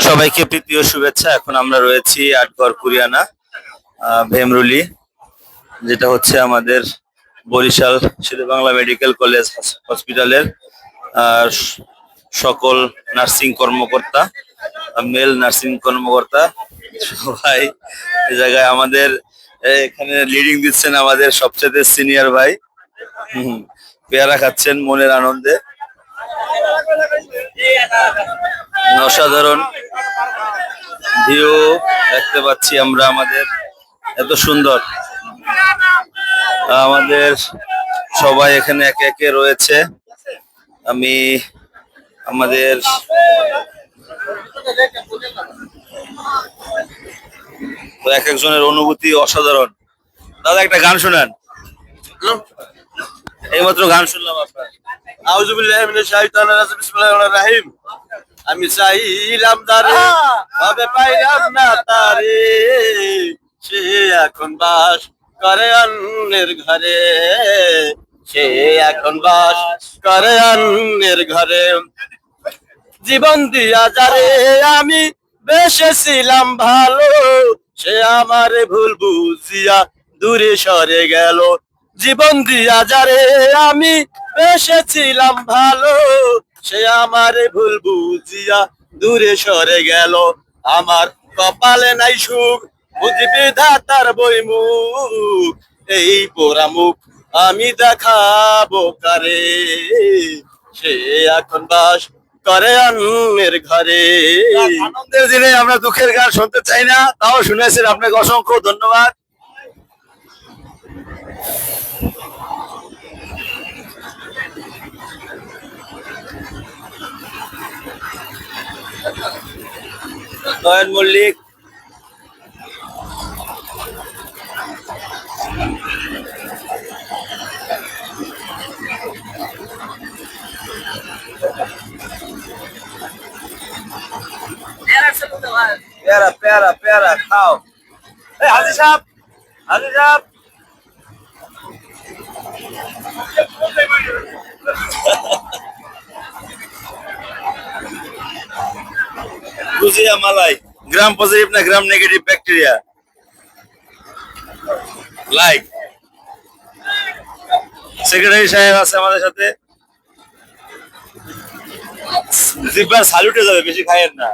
সবাইকে প্রীতি ও শুভেচ্ছা। এখন আমরা রয়েছি আটঘর কুরিয়ানা ভেমরুলি, যেটা হচ্ছে আমাদের বরিশাল শেরে বাংলা মেডিকেল কলেজ হাস- হসপিটালের সকল নার্সিং কর্মকর্তা মেল নার্সিং কর্মকর্তা, সবাই এ জায়গায় আমাদের এখানে লিডিং দিচ্ছেন আমাদের সবচেয়ে সিনিয়র ভাই। পেয়ারা খাচ্ছেন মনের আনন্দে। অসাধারণ ভিউ দেখতে পাচ্ছি আমরা আমাদের। এত সুন্দর। আমাদের সবাই এখানে একে একে রয়েছে। আমি আমাদের এক একজনের অনুভূতি অসাধারণ। দাদা, একটা গান শোনান। এইমাত্র গান শুনলাম আপনার। রহমানির রহিম। আমি চাইলাম তারে ভাবে পাইলাম না তারে। সে এখন বাস করে অন্যের ঘরে। সে এখন বাস করে অন্যের ঘরে। জীবন দিয়া যারে আমি বেসেছিলাম ভালো সে আমারে ভুল বুঝিয়া দূরে সরে গেল। জীবন দিয়া যারে আমি বেসেছিলাম ভালো সে আমারে ভুল বুঝিয়া দূরে সরে গেল। আমার কপালে নাই সুখ, বুঝবি তার বই মুখ এই পোড়া মুখ আমি দেখাবো কারে? সে এখন বাস করে অন্যের ঘরে। আনন্দের দিনে আমরা দুঃখের গান শুনতে চাই না, তাও শুনেছেন আপনাকে অসংখ্য ধন্যবাদ। নয়ন মল্লিক। পেয়ারা পেয়ারা পেয়ারা খাও। এই হাজি সাহেব হাজি সাহেব। গুজিয়া মালাই গ্রাম পজিটিভ না gram negative bacteria? Like secretary সাহেব আছে আমাদের সাথে। জিব্বার সালুটে যাবে বেশি খায়েন না।